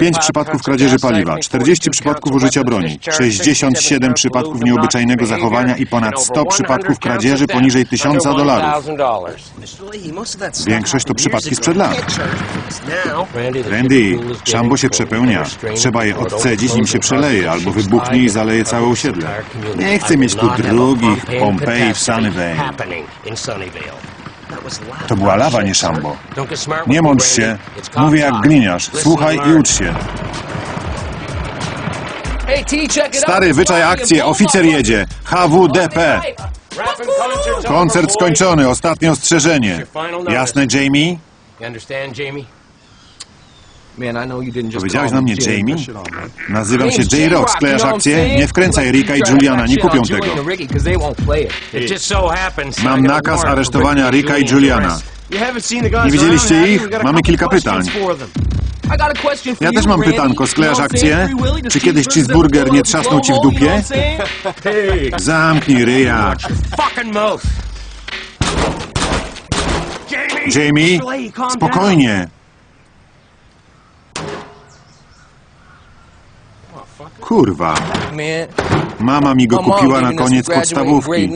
5 przypadków kradzieży paliwa, 40 przypadków użycia broni, 67 przypadków nieobyczajnego zachowania i ponad 100 przypadków kradzieży poniżej 1000 dolarów. Większość to przypadki sprzed lat. Randy, szambo się przepełnia. Trzeba je odcedzić, nim się przeleje, albo wybuchnie i zaleje całe osiedle. Nie chcę mieć tu drugich Pompeji w Sunnyvale. To była lawa, nie szambo. Nie mądrz się. Mówię jak gliniarz. Słuchaj i ucz się. Stary, wyczaj akcję. Oficer jedzie. HWDP. Koncert skończony. Ostatnie ostrzeżenie. Jasne, Jamie? Powiedziałeś na mnie Jamie? Nazywam się J-Rock. Sklejasz akcję? Nie wkręcaj Ricka i Juliana. Nie kupią tego. Mam nakaz aresztowania Ricka i Juliana. Nie widzieliście ich? Mamy kilka pytań. Ja też mam pytanko. Sklejasz akcję? Czy kiedyś cheeseburger nie trzasnął ci w dupie? Zamknij ryja. Jamie, spokojnie. Kurwa. Mama mi go kupiła na koniec podstawówki.